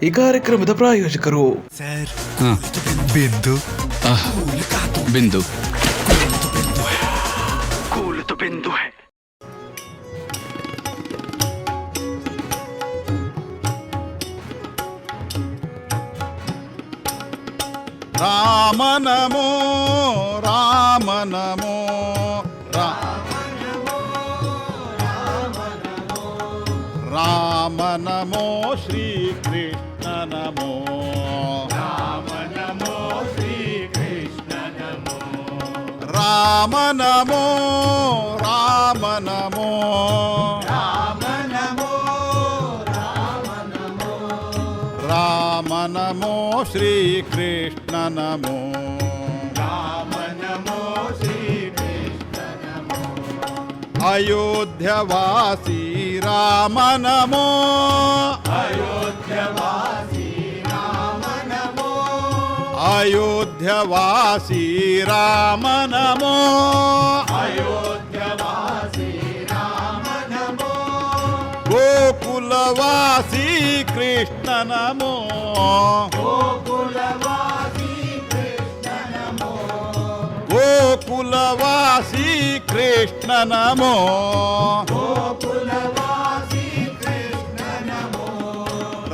ಈ ಕಾರ್ಯಕ್ರಮದ ಪ್ರಾಯೋಜಕರು ಸರ್ ಹಾ. ಬಿಂದು ಆಹ್, ಬಿಂದು రామ నమో రామ నమో రామ నమో శ్రీకృష్ణ నమో రామ నమో శ్రీకృష్ణ నమో రామ నమో రామ నమో రామ నమో శ్రీకృష్ణ నమో అయోధ్యవాసీ రామ నమో. అయోధ్యవాసి రామ నమో. అయోధ్యవాసి కృష్ణ నమో. గోకులవాసి గోకులవాసి కృష్ణ నమో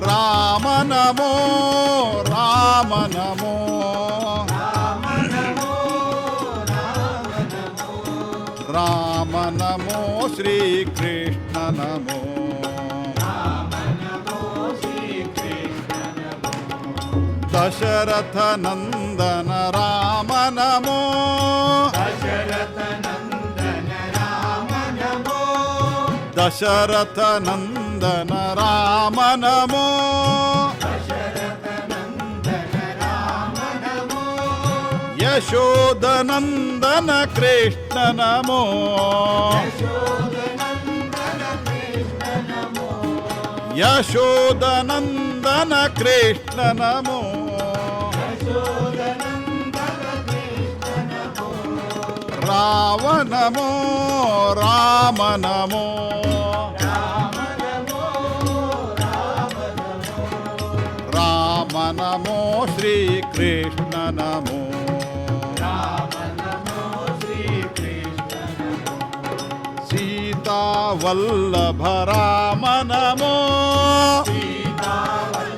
రామ నమో రామ నమో రామ నమో శ్రీకృష్ణ నమో దశరథ నందన రామ నమో దశరథ నందన రామ నమో దశరథ నందన రామ నమో యశోదనందన కృష్ణ నమో రావ నమో రామ నమో రామనమో శ్రీకృష్ణ నమో సీతావల్లభ రామ నమో సీతావల్లభ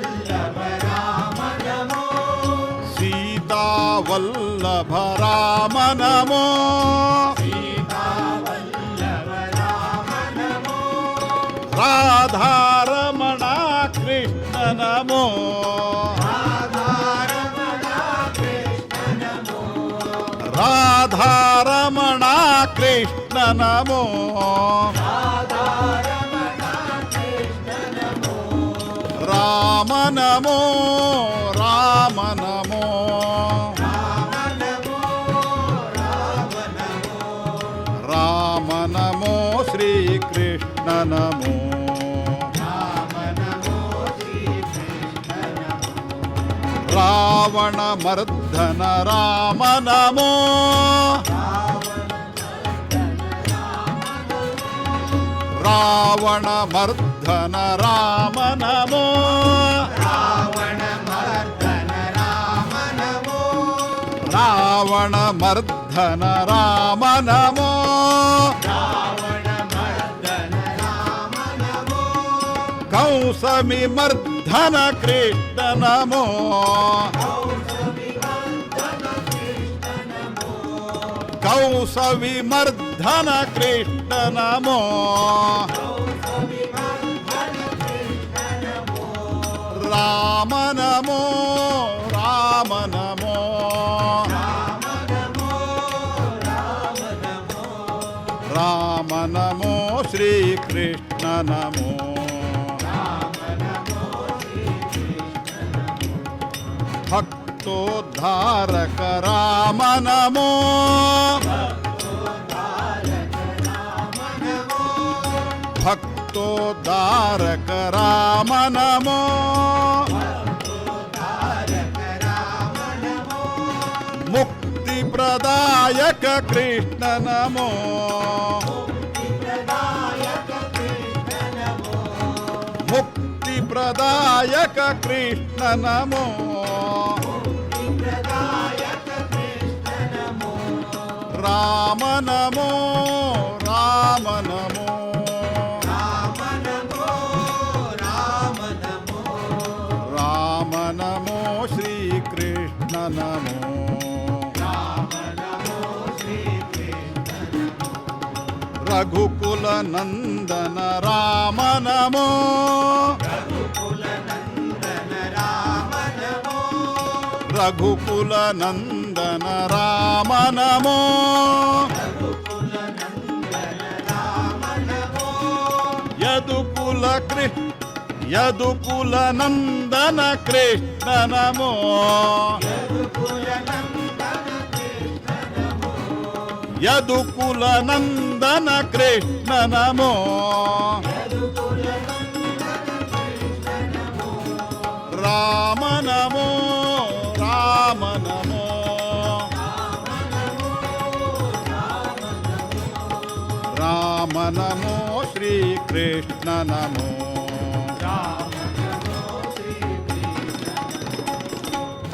వల్లభరామనమో రాధారమణ కృష్ణ నమో రాధారమణ కృష్ణ నమో రామ నమో రామ నమో రామ నమో శ్రీకృష్ణ నమో. రావణ మర్దన రామ నమో. రావణ మర్దన రామ నమో. రావణ మర్దన రామ నమో. కంసమి మర్దన కృష్ణ నమో. కంస విమర్ధన కృష్ణ నమో. రామ నమో రామ నమో. రామ నమో శ్రీకృష్ణ నమో భక్తోద్ధారక రామ నమో భక్తోద్ధారక రామ నమో ముక్తి ప్రదాయక కృష్ణ నమో ముక్తి రామనమో రామనమో రామనమో రామ నమో శ్రీకృష్ణ నమో. రఘుకుల నందన రామనమో రఘుకుల నందన రామనమో యదుకుల కృష్ణ యదుకుల నందన కృష్ణ నమో యదుకుల నందన కృష్ణ నమో రామ నమో నమో శ్రీకృష్ణ నమో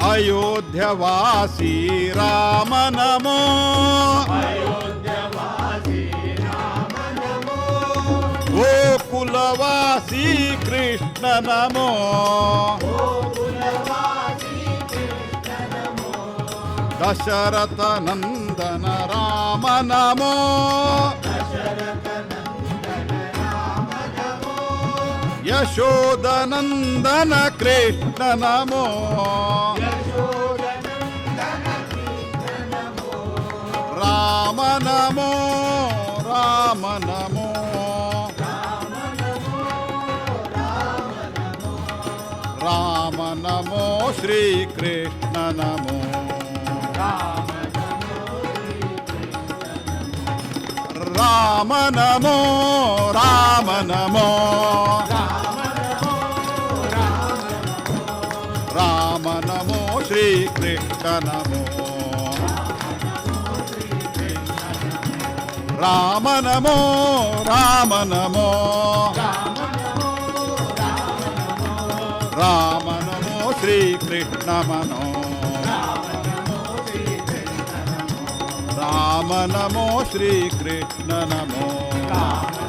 అయోధ్యవాసీ రామ నమో గోకులవాసీ కృష్ణ నమో దశరథ నందన రామ నమో యశోదనందన కృష్ణ నమో రామ నమో రామ నమో రామ నమో శ్రీకృష్ణ నమో రామ నమో రామ నమో. రామ నమో శ్రీకృష్ణ నమో. రామ నమో రామ నమో. రామ నమో శ్రీకృష్ణ మనో రామ నమో శ్రీకృష్ణ నమో